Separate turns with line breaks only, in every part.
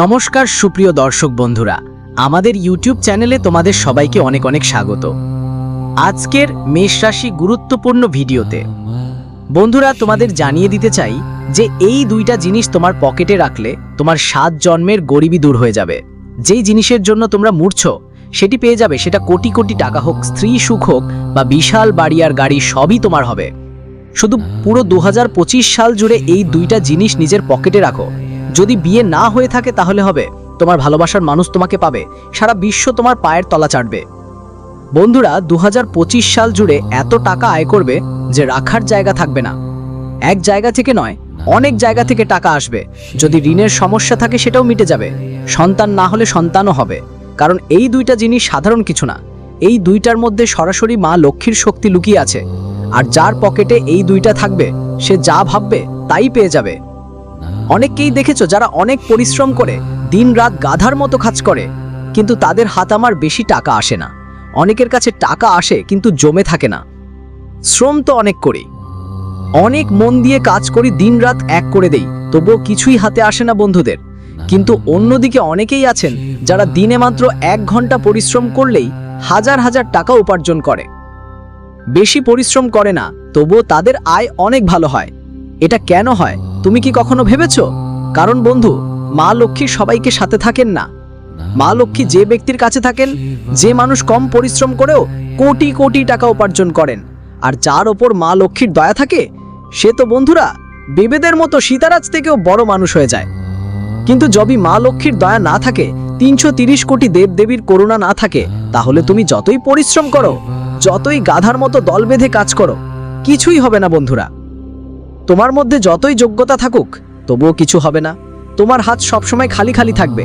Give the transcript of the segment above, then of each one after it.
নমস্কার, সুপ্রিয় দর্শক বন্ধুরা। আমাদের ইউটিউব চ্যানেলে তোমাদের সবাইকে অনেক অনেক স্বাগত। আজকের মেষ রাশি গুরুত্বপূর্ণ ভিডিওতে। বন্ধুরা, তোমাদের জানিয়ে দিতে চাই যে এই দুইটা জিনিস তোমার পকেটে রাখলে তোমার সাত জন্মের গরিবি দূর হয়ে যাবে। যেই জিনিসের জন্য তোমরা মূর্ছ, সেটি পেয়ে যাবে সেটা কোটি কোটি টাকা হোক, স্ত্রী সুখ হোক বা বিশাল বাড়ি আর গাড়ি, সবই তোমার হবে। শুধু পুরো দু হাজার পঁচিশ সাল জুড়ে এই দুইটা জিনিস নিজের পকেটে রাখো। যদি বিয়ে না হয়ে থাকে তাহলে হবে, তোমার ভালোবাসার মানুষ তোমাকে পাবে, সারা বিশ্ব তোমার পায়ের তলা চাটবে। বন্ধুরা, দুহাজার পঁচিশ সাল জুড়ে এত টাকা আয় করবে যে রাখার জায়গা থাকবে না। এক জায়গা থেকে নয়, অনেক জায়গা থেকে টাকা আসবে। যদি ঋণের সমস্যা থাকে সেটাও মিটে যাবে। সন্তান না হলে সন্তানও হবে। কারণ এই দুইটা জিনিস সাধারণ কিছু না। এই দুইটার মধ্যে সরাসরি মা লক্ষ্মীর শক্তি লুকিয়ে আছে। আর যার পকেটে এই দুইটা থাকবে, সে যা ভাববে, তাই পেয়ে যাবে। অনেককেই দেখেছ যারা অনেক পরিশ্রম করে দিন রাত গাধার মতো কাজ করে, কিন্তু তাদের হাত আমার বেশি টাকা আসে না। অনেকের কাছে টাকা আসে, কিন্তু জমে থাকে না। শ্রম তো অনেক করি। অনেক মন দিয়ে কাজ করি দিন রাত এক করে দেই, তবুও কিছুই হাতে আসে না বন্ধুদের। কিন্তু অন্যদিকে অনেকেই আছেন, যারা দিনে মাত্র এক ঘণ্টা পরিশ্রম করলেই হাজার হাজার টাকা উপার্জন করে। বেশি পরিশ্রম করে না, তবুও তাদের আয় অনেক ভালো হয়। এটা কেন হয়? তুমি কি কখনো ভেবেছ? কারণ বন্ধু, মা লক্ষ্মী সবাইকে সাথে থাকেন না। মা লক্ষ্মী যে ব্যক্তির কাছে থাকেন, যে মানুষ কম পরিশ্রম করেও কোটি কোটি টাকা উপার্জন করেন। আর যার ওপর মা লক্ষ্মীর দয়া থাকে, সে তো বন্ধুরা, বেবেদের মতো সীতারাজ থেকেও বড় মানুষ হয়ে যায়। কিন্তু যদি মা লক্ষ্মীর দয়া না থাকে, তিনশো তিরিশ কোটি দেবদেবীর করুণা না থাকে, তাহলে তুমি যতই পরিশ্রম করো, যতই গাধার মতো দল বেঁধে কাজ করো, কিছুই হবে না বন্ধুরা। তোমার মধ্যে যতই যোগ্যতা থাকুক, তবুও কিছু হবে না। তোমার হাত সবসময় খালি খালি থাকবে।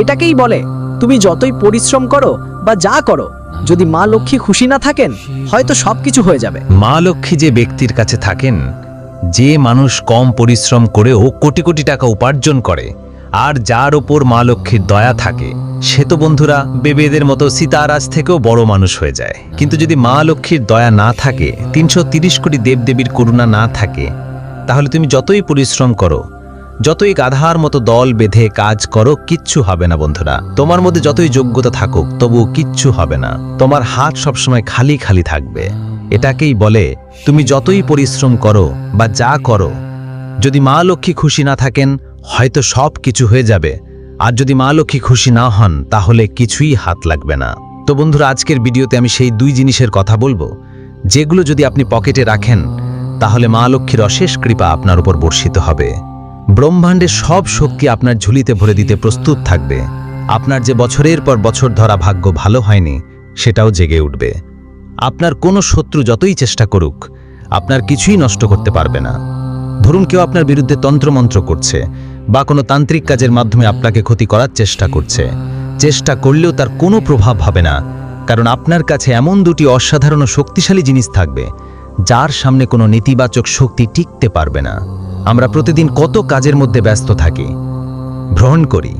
এটাকেই বলে, তুমি যতই পরিশ্রম করো বা যা করো, যদি মা লক্ষ্মী খুশি না থাকেন, হয়তো সবকিছু হয়ে যাবে।
মা লক্ষ্মী যে ব্যক্তির কাছে থাকেন, যে মানুষ কম পরিশ্রম করেও কোটি কোটি টাকা উপার্জন করে, আর যার ওপর মা লক্ষ্মীর দয়া থাকে, সে তো বন্ধুরা বেবেদের মতো সীতারাজ থেকেও বড় মানুষ হয়ে যায়। কিন্তু যদি মা লক্ষ্মীর দয়া না থাকে, তিনশো কোটি দেবদেবীর করুণা না থাকে তাহলে তুমি যতই পরিশ্রম করো, যতই গাধার মতো দল বেঁধে কাজ করো, কিচ্ছু হবে না বন্ধুরা। তোমার মধ্যে যতই যোগ্যতা থাকুক তবু কিচ্ছু হবে না। তোমার হাত সবসময় খালি খালি থাকবে। এটাকেই বলে, তুমি যতই পরিশ্রম করো বা যা করো, যদি মা লক্ষ্মী খুশি না থাকেন, হয়তো সব কিছু হয়ে যাবে। আর যদি মা লক্ষ্মী খুশি না হন, তাহলে কিছুই হাত লাগবে না। তো বন্ধুরা, আজকের ভিডিওতে আমি সেই দুই জিনিসের কথা বলব। যেগুলো যদি আপনি পকেটে রাখেন তাহলে মা লক্ষ্মীর অশেষ কৃপা আপনার উপর বর্ষিত হবে। ব্রহ্মাণ্ডের সব শক্তি আপনার ঝুলিতে ভরে দিতে প্রস্তুত থাকবে। আপনার যে বছরের পর বছর ধরা ভাগ্য ভালো হয়নি, সেটাও জেগে উঠবে। আপনার কোনো শত্রু যতই চেষ্টা করুক, আপনার কিছুই নষ্ট করতে পারবে না। ধরুন কেউ আপনার বিরুদ্ধে তন্ত্রমন্ত্র করছে, বা কোনো তান্ত্রিক কাজের মাধ্যমে আপনাকে ক্ষতি করার চেষ্টা করছে। চেষ্টা করলেও তার কোনো প্রভাব হবে না, কারণ আপনার কাছে এমন দুটি অসাধারণ শক্তিশালী জিনিস থাকবে যার সামনে কোনো নেতিবাচক শক্তি টিকতে পারবে না। আমরা প্রতিদিন কত কাজের মধ্যে ব্যস্ত থাকি। ভ্রমণ করি,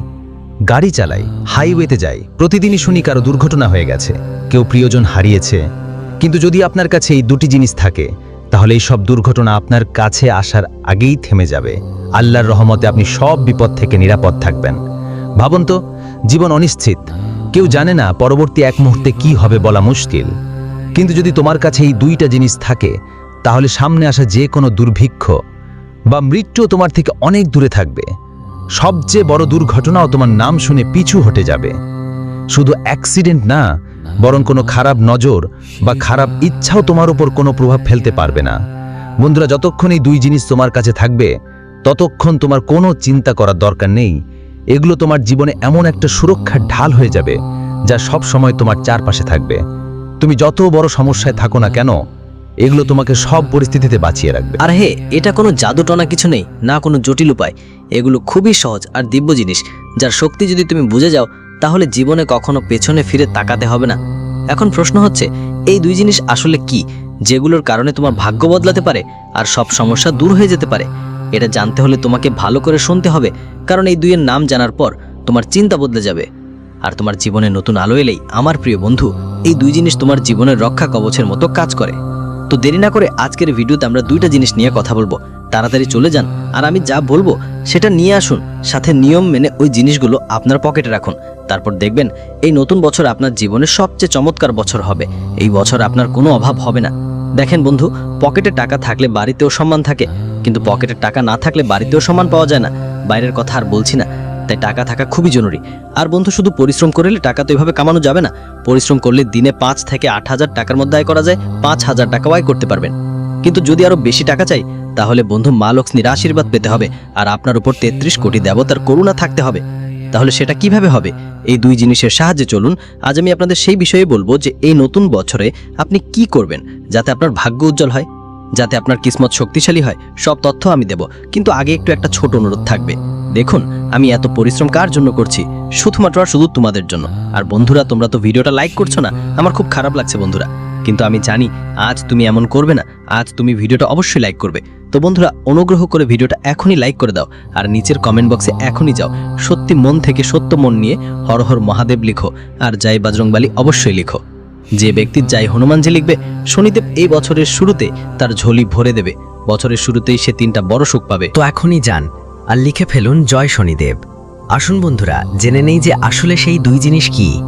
গাড়ি চালাই, হাইওয়েতে যাই, প্রতিদিনই শুনি কারও দুর্ঘটনা হয়ে গেছে, কেউ প্রিয়জন হারিয়েছে। কিন্তু যদি আপনার কাছে এই দুটি জিনিস থাকে, তাহলে এই সব দুর্ঘটনা আপনার কাছে আসার আগেই থেমে যাবে। আল্লাহর রহমতে আপনি সব বিপদ থেকে নিরাপদ থাকবেন। ভাবুন তো, জীবন অনিশ্চিত। কেউ জানে না পরবর্তী এক মুহূর্তে কি হবে বলা মুশকিল। কিন্তু যদি তোমার কাছে এই দুইটা জিনিস থাকে, তাহলে সামনে আসা যে কোনো দুর্ভিক্ষ বা মৃত্যু তোমার থেকে অনেক দূরে থাকবে। সবচেয়ে বড় দুর্ঘটনাও তোমার নাম শুনে পিছু হটে যাবে। শুধু অ্যাক্সিডেন্ট না, বরং কোনো খারাপ নজর বা খারাপ ইচ্ছাও তোমার উপর কোনো প্রভাব ফেলতে পারবে না। বন্ধুরা, যতক্ষণ এই দুই জিনিস তোমার কাছে থাকবে, ততক্ষণ তোমার কোনো চিন্তা করার দরকার নেই। এগুলো তোমার জীবনে এমন একটা সুরক্ষার ঢাল হয়ে যাবে, যা সব সময় তোমার চারপাশে থাকবে। তুমি যত বড় সমস্যায় থাকো না কেন, এগুলো তোমাকে সব পরিস্থিতিতে বাঁচিয়ে রাখবে।
আর হে, এটা কোনো জাদুটনা কিছু নেই, না কোনো জটিল উপায়। এগুলো খুবই সহজ আর দিব্য জিনিস, যার শক্তি যদি তুমি বুঝে যাও, তাহলে জীবনে কখনো পেছনে ফিরে তাকাতে হবে না। এখন প্রশ্ন হচ্ছে, এই দুই জিনিস আসলে কি, যেগুলোর কারণে তোমার ভাগ্য বদলাতে পারে আর সব সমস্যা দূর হয়ে যেতে পারে? এটা জানতে হলে তোমাকে ভালো করে শুনতে হবে, কারণ এই দুইয়ের নাম জানার পর তোমার চিন্তা বদলে যাবে। আর তোমার জীবনে নতুন আলো এলেই আমার প্রিয় বন্ধু, এই দুই জিনিস তোমার জীবনের রক্ষা কবচের মতো কাজ করে। তো দেরি না করে আজকের ভিডিওতে আমরা দুইটা জিনিস নিয়ে কথা বলব। তাড়াতাড়ি চলে যান আর আমি যা বলব সেটা নিয়ে আসুন, সাথে নিয়ম মেনে ওই জিনিসগুলো আপনার পকেটে রাখুন। তারপর দেখবেন এই নতুন বছর আপনার জীবনের সবচেয়ে চমৎকার বছর হবে। এই বছর আপনার কোনো অভাব হবে না। দেখেন বন্ধু, পকেটে টাকা থাকলে বাড়িতেও সম্মান থাকে, কিন্তু পকেটে টাকা না থাকলে বাড়িতেও সম্মান পাওয়া যায় না। বাইরের কথা আর বলছি না। তাই টাকা থাকা খুবই জরুরি। আর বন্ধু, শুধু পরিশ্রম করলে টাকা তো এভাবে কামানো যাবে না। পরিশ্রম করলে দিনে পাঁচ থেকে আট হাজার টাকার মধ্যে আয় করা যায়, পাঁচ হাজার টাকাও আয় করতে পারবেন। কিন্তু যদি আরও বেশি টাকা চাই, তাহলে বন্ধু, মা লক্ষ্মীর আশীর্বাদ পেতে হবে। আর আপনার উপর তেত্রিশ কোটি দেবতার করুণা থাকতে হবে। তাহলে সেটা কীভাবে হবে? এই দুই জিনিসের সাহায্যে চলুন। আজ আমি আপনাদের সেই বিষয়ে বলব যে, এই নতুন বছরে আপনি কি করবেন যাতে আপনার ভাগ্য উজ্জ্বল হয়? যাতে আপনার কিসমত শক্তিশালী হয়, সব তথ্য আমি দেব। কিন্তু আগে একটু একটা ছোট অনুরোধ থাকবে। দেখুন, আমি এত পরিশ্রম কার জন্য করছি? শুধুমাত্র আর শুধু তোমাদের জন্য। আর বন্ধুরা, তোমরা তো ভিডিওটা লাইক করছ না। আমার খুব খারাপ লাগছে বন্ধুরা। কিন্তু আমি জানি, আজ তুমি এমন করবে না। আজ তুমি ভিডিওটা অবশ্যই লাইক করবে। তো বন্ধুরা, অনুগ্রহ করে ভিডিওটা এখনই লাইক করে দাও। আর নিচের কমেন্ট বক্সে এখনই যাও। সত্যি মন থেকে সত্য মন নিয়ে হর হর মহাদেব লিখো। আর জয় বাজরংবালী অবশ্যই লিখো। যে ব্যক্তির যাই হনুমানজি লিখবে, শনিদেব এই বছরের শুরুতে তার ঝোলি ভরে দেবে। বছরের শুরুতেই সে তিনটা বড় সুখ পাবে।
তো এখনই যান আর লিখে ফেলুন জয় শনিদেব। আসুন বন্ধুরা, জেনে নেই যে আসলে সেই দুই জিনিস কি,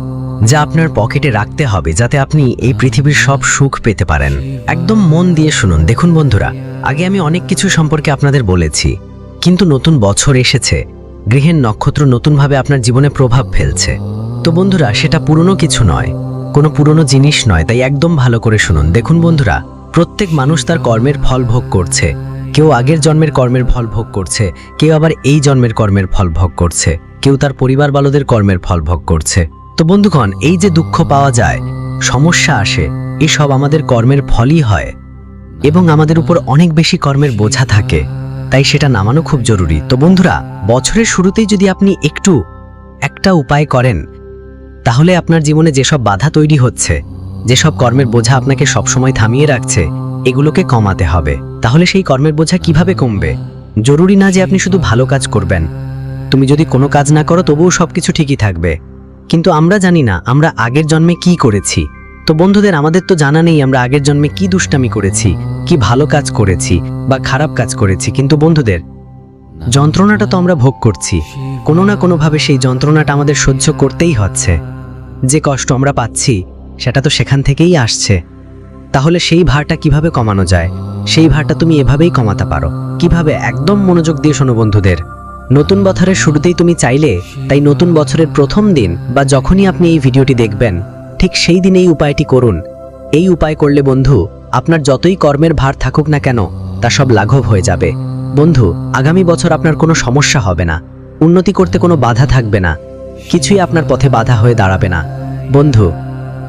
যা আপনার পকেটে রাখতে হবে যাতে আপনি এই পৃথিবীর সব সুখ পেতে পারেন। একদম মন দিয়ে শুনুন। দেখুন বন্ধুরা, আগে আমি অনেক কিছু সম্পর্কে আপনাদের বলেছি, কিন্তু নতুন বছর এসেছে, গৃহের নক্ষত্র নতুনভাবে আপনার জীবনে প্রভাব ফেলছে। তো বন্ধুরা, সেটা পুরনো কিছু নয়। কোনো পুরনো জিনিস নয়, তাই একদম ভালো করে শুনুন। দেখুন বন্ধুরা, প্রত্যেক মানুষ তার কর্মের ফল ভোগ করছে। কেউ আগের জন্মের কর্মের ফল ভোগ করছে, কেউ আবার এই জন্মের কর্মের ফল ভোগ করছে, কেউ তার পরিবার বালদের কর্মের ফল ভোগ করছে। তো বন্ধুগণ, এই যে দুঃখ পাওয়া যায়, সমস্যা আসে, এসব আমাদের কর্মের ফলই হয় এবং আমাদের উপর অনেক বেশি কর্মের বোঝা থাকে, তাই সেটা নামানো খুব জরুরি। তো বন্ধুরা, বছরের শুরুতেই যদি আপনি একটু একটা উপায় করেন তাহলে আপনার জীবনে যেসব বাধা তৈরি হচ্ছে, যেসব কর্মের বোঝা আপনাকে সবসময় থামিয়ে রাখছে, এগুলোকে কমাতে হবে। তাহলে সেই কর্মের বোঝা কীভাবে কমবে? জরুরি না যে আপনি শুধু ভালো কাজ করবেন। তুমি যদি কোনো কাজ না করো, তবুও সবকিছু ঠিকই থাকবে। কিন্তু আমরা জানি না, আমরা আগের জন্মে কি করেছি। তো বন্ধুদের, আমাদের তো জানা নেই আমরা আগের জন্মে কি দুষ্টামি করেছি, কি ভালো কাজ করেছি বা খারাপ কাজ করেছি। কিন্তু বন্ধুদের, যন্ত্রণাটা তো আমরা ভোগ করছি। কোনো না কোনোভাবে সেই যন্ত্রণাটা আমাদের সহ্য করতেই হচ্ছে। যে কষ্ট আমরা পাচ্ছি, সেটা তো সেখান থেকেই আসছে। তাহলে সেই ভারটা কীভাবে কমানো যায়? সেই ভারটা তুমি এভাবেই কমাতে পারো। কীভাবে? একদম মনোযোগ দিয়ে শোনো বন্ধুদের। নতুন বছরের শুরুতেই তুমি চাইলে, তাই নতুন বছরের প্রথম দিন বা যখনই আপনি এই ভিডিওটি দেখবেন, ঠিক সেই দিন এই উপায়টি করুন। এই উপায় করলে বন্ধু, আপনার যতই কর্মের ভার থাকুক না কেন, তা সব লাঘব হয়ে যাবে। বন্ধু, আগামী বছর আপনার কোনো সমস্যা হবে না। উন্নতি করতে কোনো বাধা থাকবে না। কিছুই আপনার পথে বাধা হয়ে দাঁড়াবে না। বন্ধু,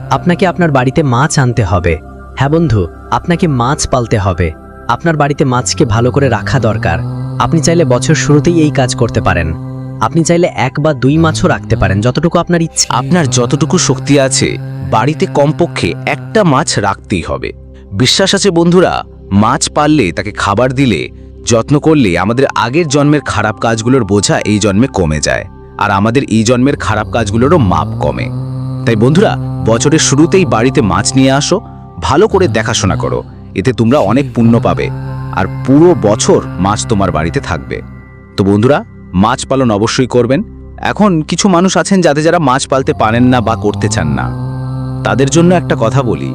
আপনাকে আপনার বাড়িতে মাছ আনতে হবে। হ্যাঁ বন্ধু, আপনাকে মাছ পালতে হবে। আপনার বাড়িতে মাছকে ভালো করে রাখা দরকার। আপনি চাইলে বছর শুরুতেই এই কাজ করতে পারেন। আপনি চাইলে এক বা দুই মাছও রাখতে পারেন, যতটুকু আপনার ইচ্ছে।
আপনার যতটুকু শক্তি আছে, বাড়িতে কমপক্ষে একটা মাছ রাখতেই হবে। বিশ্বাস আছে বন্ধুরা, মাছ পাললে, তাকে খাবার দিলে, যত্ন করলে আমাদের আগের জন্মের খারাপ কাজগুলোর বোঝা এই জন্মে কমে যায়। আর আমাদের এই জন্মের খারাপ কাজগুলোরও মাপ কমে। তাই বন্ধুরা, বছরের শুরুতেই বাড়িতে মাছ নিয়ে আসো, ভালো করে দেখাশোনা করো, এতে তোমরা অনেক পুণ্য পাবে, আর পুরো বছর মাছ তোমার বাড়িতে থাকবে। তো বন্ধুরা, মাছ পালন অবশ্যই করবেন। এখন কিছু মানুষ আছেন যাতে যারা মাছ পালতে পারেন না বা করতে চান না। তাদের জন্য একটা কথা বলি।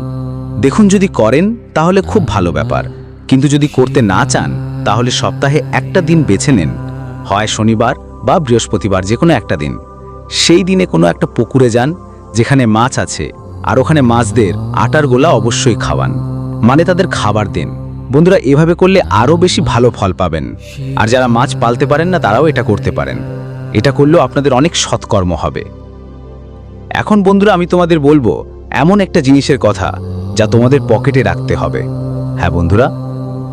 দেখুন, যদি করেন, তাহলে খুব ভালো ব্যাপার। কিন্তু যদি করতে না চান, তাহলে সপ্তাহে একটা দিন বেছে নেন। হয় শনিবার বা বৃহস্পতিবার যে কোনো একটা দিন। সেই দিনে কোনো একটা পুকুরে যান, যেখানে মাছ আছে, আর ওখানে মাছদের আটার গোলা অবশ্যই খাওয়ান। মানে তাদের খাবার দিন। বন্ধুরা, এভাবে করলে আরও বেশি ভালো ফল পাবেন। আর যারা মাছ পালতে পারেন না, তারাও এটা করতে পারেন। এটা করলেও আপনাদের অনেক সৎকর্ম হবে। এখন বন্ধুরা, আমি তোমাদের বলব, এমন একটা জিনিসের কথা যা তোমাদের পকেটে রাখতে হবে। হ্যাঁ বন্ধুরা,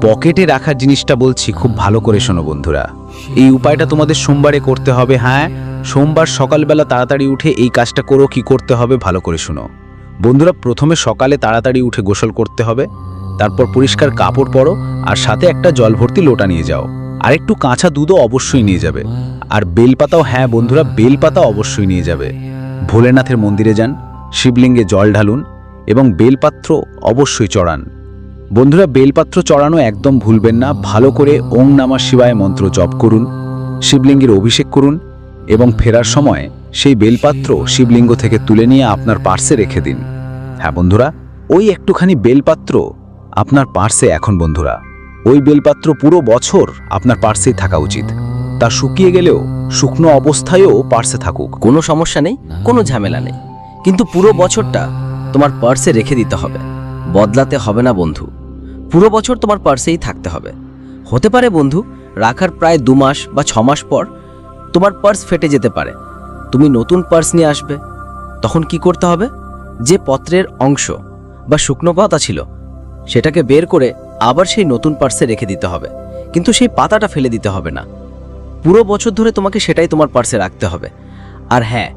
পকেটে রাখার জিনিসটা বলছি, খুব ভালো করে শোনো বন্ধুরা। এই উপায়টা তোমাদের সোমবারে করতে হবে হ্যাঁ? সোমবার সকালবেলা তাড়াতাড়ি উঠে এই কাজটা করো, কি করতে হবে ভালো করে শোনো। বন্ধুরা, প্রথমে সকালে তাড়াতাড়ি উঠে গোসল করতে হবে, তারপর পরিষ্কার কাপড় পরো, আর সাথে একটা জল ভর্তি লোটা নিয়ে যাও। আর একটু কাঁচা দুধও অবশ্যই নিয়ে যাবে। আর বেলপাতাও হ্যাঁ বন্ধুরা, বেলপাতা অবশ্যই নিয়ে যাবে। ভোলেনাথের মন্দিরে যান, শিবলিঙ্গে জল ঢালুন, এবং বেলপাত্র অবশ্যই চড়ান।
বন্ধুরা বেলপাত্র চড়ানো একদম ভুলবেন না, ভালো করে ওং নামা শিবায় মন্ত্র জপ করুন, শিবলিঙ্গের অভিষেক করুন এবং ফেরার সময় সেই বেলপাত্র শিবলিঙ্গ থেকে তুলে নিয়ে আপনার পার্সে রেখে দিন। হ্যাঁ বন্ধুরা, ওই একটুখানি বেলপাত্র আপনার পার্সে এখন বন্ধুরা, ওই বেলপাত্র পুরো বছর আপনার পার্সেই থাকা উচিত। তা শুকিয়ে গেলেও, শুকনো অবস্থায়ও পার্সে থাকুক।
কোনো সমস্যা নেই, কোনো ঝামেলা নেই। কিন্তু পুরো বছরটা তোমার পার্সে রেখে দিতে হবে। বদলাতে হবে না বন্ধু। পুরো বছর তোমার পার্সেই থাকতে হবে। হতে পারে বন্ধু, রাখার প্রায় দু মাস বা ছ মাস পর তোমার পার্স ফেটে যেতে পারে। তুমি নতুন পার্স নিয়ে আসবে। তখন কি করতে হবে? যে পত্রের অংশ বা শুকনো পাতা ছিল, সেটাকে বের করে আবার সেই নতুন পার্সে রেখে দিতে হবে। কিন্তু সেই পাতাটা ফেলে দিতে হবে না। পুরো বছর ধরে তোমাকে সেটাই তোমার পার্সে রাখতে হবে। আর হ্যাঁ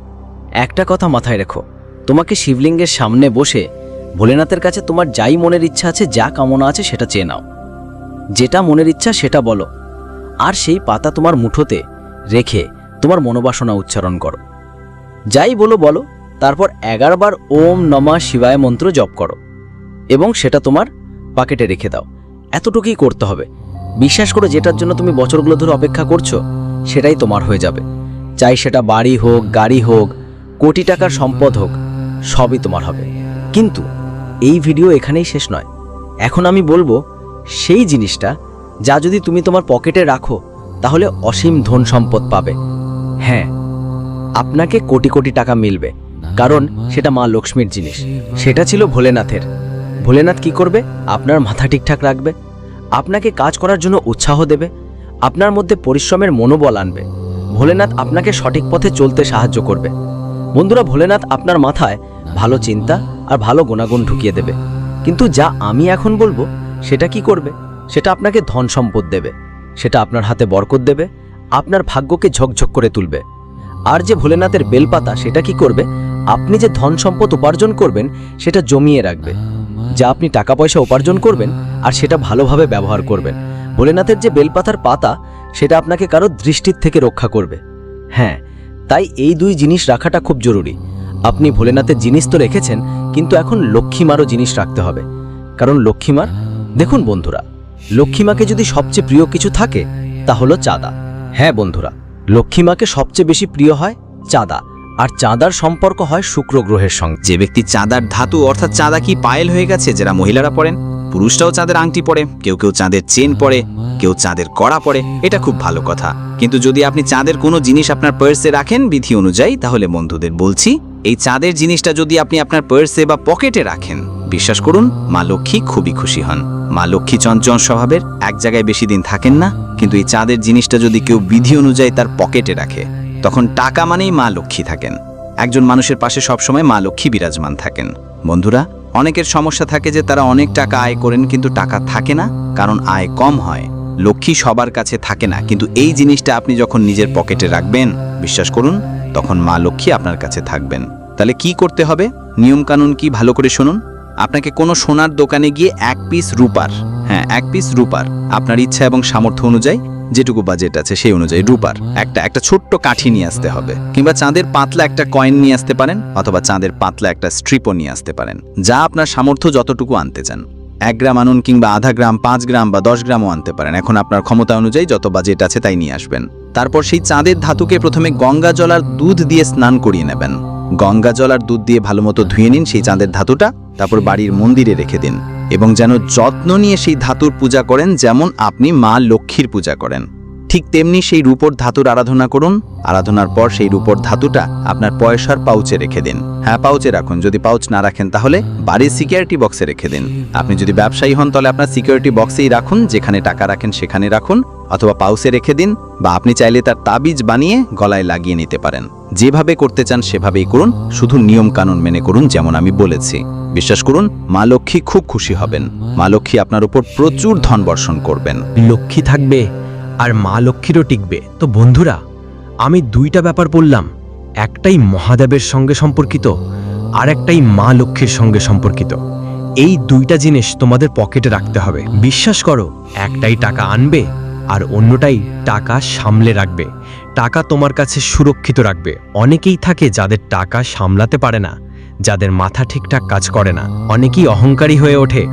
একটা কথা মাথায় রেখো। তোমাকে শিবলিঙ্গের সামনে বসে ভোলেনাথের কাছে তোমার যাই মনের ইচ্ছা আছে, যা কামনা আছে সেটা চেয়ে নাও। যেটা মনের ইচ্ছা সেটা বলো। আর সেই পাতা তোমার মুঠোতে রেখে তোমার মনোবাসনা উচ্চারণ করো। যাই বলো বলো, তারপর এগারোবার ওম নমা শিবায় মন্ত্র জপ করো। এবং সেটা তোমার পাকেটে রেখে দাও। এতটুকুই করতে হবে। বিশ্বাস করো যেটার জন্য তুমি বছরগুলো ধরে অপেক্ষা করছ, সেটাই তোমার হয়ে যাবে। চাই সেটা বাড়ি হোক, গাড়ি হোক, কোটি টাকার সম্পদ হোক, সবই তোমার হবে। কিন্তু এই ভিডিও এখানেই শেষ নয়। এখন আমি বলব, সেই জিনিসটা যা যদি তুমি তোমার পকেটে রাখো, তাহলে অসীম ধন সম্পদ পাবে। হ্যাঁ আপনাকে কোটি কোটি টাকা মিলবে, কারণ সেটা মা লক্ষ্মীর জিনিস। সেটা ছিল ভোলেনাথের। ভোলেনাথ কি করবে? আপনার মাথা ঠিকঠাক রাখবে, আপনাকে কাজ করার জন্য উৎসাহ দেবে, আপনার মধ্যে পরিশ্রমের মনোবল আনবে। ভোলেনাথ আপনাকে সঠিক পথে চলতে সাহায্য করবে। বন্ধুরা, ভোলেনাথ আপনার মাথায় ভালো চিন্তা আর ভালো গুণাগুণ ঢুকিয়ে দেবে। কিন্তু যা আমি এখন বলব, সেটা কি করবে? সেটা আপনাকে ধন সম্পদ দেবে। সেটা আপনার হাতে বরকত দেবে। আপনার ভাগ্যকে ঝকঝক করে তুলবে। আর যে ভোলেনাথের বেলপাতা, সেটা কি করবে? আপনি যে ধন সম্পদ উপার্জন করবেন, সেটা জমিয়ে রাখবে। যা আপনি টাকা পয়সা উপার্জন করবেন, আর সেটা ভালোভাবে ব্যবহার করবেন। ভোলেনাথের যে বেলপাতার পাতা, সেটা আপনাকে কারও দৃষ্টির থেকে রক্ষা করবে। হ্যাঁ তাই এই দুই জিনিস রাখাটা খুব জরুরি। আপনি ভোলেনাথের জিনিস তো রেখেছেন, কিন্তু এখন লক্ষ্মীমারও জিনিস রাখতে হবে। কারণ লক্ষ্মীমার, দেখুন বন্ধুরা, লক্ষ্মীমাকে যদি সবচেয়ে প্রিয় কিছু থাকে, তা হলো চাঁদা। হ্যাঁ বন্ধুরা, লক্ষ্মীমাকে সবচেয়ে বেশি প্রিয় হয় চাঁদা, আর চাঁদার সম্পর্ক হয় শুক্র গ্রহের সঙ্গে।
যে ব্যক্তি চাঁদার ধাতু, অর্থাৎ চাঁদা কি পায়েল হয়ে গেছে, যারা মহিলারা পরেন পুরুষরাও চাঁদের আংটি পরে কেউ কেউ চাঁদের চেন পরে কেউ চাঁদের কড়া পরে এটা খুব ভালো কথা। কিন্তু যদি আপনি চাঁদের কোনো জিনিস আপনার পার্সে রাখেন বিধি অনুযায়ী, তাহলে বন্ধুদের বলছি এই চাঁদের জিনিসটা যদি আপনি আপনার পার্সে বা পকেটে রাখেন, বিশ্বাস করুন, মা লক্ষ্মী খুবই খুশি হন। মা লক্ষ্মী চঞ্চল স্বভাবের, এক জায়গায় বেশি দিন থাকেন না, কিন্তু এই চাঁদের জিনিসটা যদি কেউ বিধি অনুযায়ী তার পকেটে রাখে, তখন টাকা মানেই মা লক্ষ্মী থাকেন। একজন মানুষের পাশে সবসময় মা লক্ষ্মী বিরাজমান থাকেন। বন্ধুরা, অনেকের সমস্যা থাকে যে তারা অনেক টাকা আয় করেন কিন্তু টাকা থাকে না, কারণ আয় কম হয়। লক্ষ্মী সবার কাছে থাকে না, কিন্তু এই জিনিসটা আপনি যখন নিজের পকেটে রাখবেন, বিশ্বাস করুন তখন মা লক্ষ্মী আপনার কাছে থাকবেন। তাহলে কি করতে হবে? নিয়মকানুন কি? ভালো করে শুনুন। আপনাকে কোনো সোনার দোকানে গিয়ে এক পিস রূপার হ্যাঁ এক পিস রূপার, আপনার ইচ্ছা এবং সামর্থ্য অনুযায়ী, যেটুকু বাজেট আছে সেই অনুযায়ী রূপার, একটা একটা ছোট্ট কাঠি নিয়ে আসতে হবে। কিংবা চাঁদের পাতলা একটা কয়েন নিয়ে আসতে পারেন, অথবা চাঁদের পাতলা একটা স্ট্রিপও নিয়ে আসতে পারেন। যা আপনার সামর্থ্য যতটুকু আনতে চান। এক গ্রাম আনুন কিংবা আধা গ্রাম, পাঁচ গ্রাম বা দশ গ্রামও আনতে পারেন। এখন আপনার ক্ষমতা অনুযায়ী যত বাজেট আছে তাই নিয়ে আসবেন। তারপর সেই চাঁদের ধাতুকে প্রথমে গঙ্গা জলার দুধ দিয়ে স্নান করিয়ে নেবেন। গঙ্গা জলার দুধ দিয়ে ভালোমতো ধুয়ে নিন সেই চাঁদের ধাতুটা, তারপর বাড়ির মন্দিরে রেখে দিন। এবং যেন যত্ন নিয়ে সেই ধাতুর পূজা করেন যেমন আপনি মা লক্ষ্মীর পূজা করেন। ঠিক তেমনি সেই রূপর ধাতুর আরাধনা করুন। আরাধনার পর সেই রূপর ধাতুটা আপনার পয়সার পাউচে রেখে দিন। হ্যাঁ পাউচে রাখুন। যদি পাউচ না রাখেন তাহলে বাড়ির সিকিউরিটি বক্সে রেখে দিন। আপনি যদি ব্যবসায়ী হন তাহলে আপনার সিকিউরিটি বক্সেই রাখুন। যেখানে টাকা রাখেন সেখানে রাখুন। অথবা পাউসে রেখে দিন বা আপনি চাইলে তার তাবিজ বানিয়ে গলায় লাগিয়ে নিতে পারেন। যেভাবে করতে চান সেভাবেই করুন। শুধু নিয়ম কানুন মেনে করুন যেমন আমি বলেছি। বিশ্বাস করুন, মা লক্ষ্মী খুব খুশি হবেন। মা লক্ষ্মী আপনার উপর প্রচুর ধন বর্ষণ করবেন।
লক্ষ্মী থাকবে আর মা লক্ষ্মীরও টিকবে। তো বন্ধুরা, আমি দুইটা ব্যাপার বললাম। একটাই মহাদেবের সঙ্গে সম্পর্কিত, আর একটাই মা লক্ষ্মীর সঙ্গে সম্পর্কিত। এই দুইটা জিনিস তোমাদের পকেটে রাখতে হবে। বিশ্বাস করো, একটাই টাকা আনবে, আর অন্যটাই টাকা সামলে রাখবে। টাকা তোমার কাছে সুরক্ষিত রাখবে। অনেকেই থাকে যাদের টাকা সামলাতে পারে না, যাদের মাথা ঠিকঠাক কাজ করে না। অনেকেই অহংকারী হয়ে ওঠে।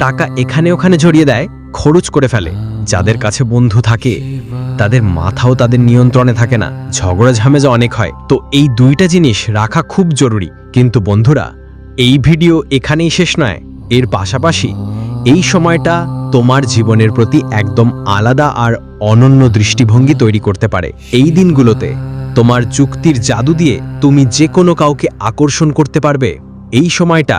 টাকা এখানে ওখানে ঝরিয়ে দেয়, খরচ করে ফেলে। যাদের কাছে বন্ধু থাকে, তাদের মাথাও তাদের নিয়ন্ত্রণে থাকে না। ঝগড়া ঝামেজা অনেক হয়। তো এই দুইটা জিনিস রাখা খুব জরুরি। কিন্তু বন্ধুরা, এই ভিডিও এখানেই শেষ নয়। এর পাশাপাশি, এই সময়টা তোমার জীবনের প্রতি একদম আলাদা আর অনন্য দৃষ্টিভঙ্গি তৈরি করতে পারে। এই দিনগুলোতে তোমার যুক্তির জাদু দিয়ে তুমি যে কোনো কাউকে আকর্ষণ করতে পারবে। এই সময়টা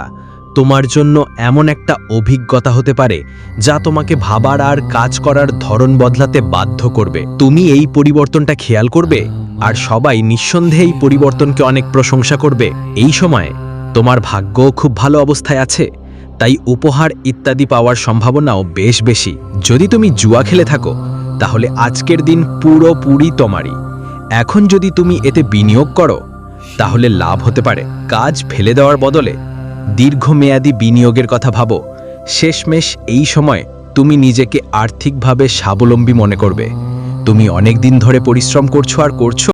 তোমার জন্য এমন একটা অভিজ্ঞতা হতে পারে যা তোমাকে ভাবার আর কাজ করার ধরন বদলাতে বাধ্য করবে। তুমি এই পরিবর্তনটা খেয়াল করবে আর সবাই নিঃসন্দেহে এই পরিবর্তনকে অনেক প্রশংসা করবে। এই সময় তোমার ভাগ্যও খুব ভালো অবস্থায় আছে, তাই উপহার ইত্যাদি পাওয়ার সম্ভাবনাও বেশ বেশি। যদি তুমি জুয়া খেলে থাকো, তাহলে আজকের দিন পুরোপুরি তোমারই। এখন যদি তুমি এতে বিনিয়োগ করো, তাহলে লাভ হতে পারে। কাজ ফেলে দেওয়ার বদলে দীর্ঘমেয়াদী বিনিয়োগের কথা ভাবো। শেষমেশ এই সময় তুমি নিজেকে আর্থিকভাবে স্বাবলম্বী মনে করবে। তুমি অনেক দিন ধরে পরিশ্রম করছ আর করছ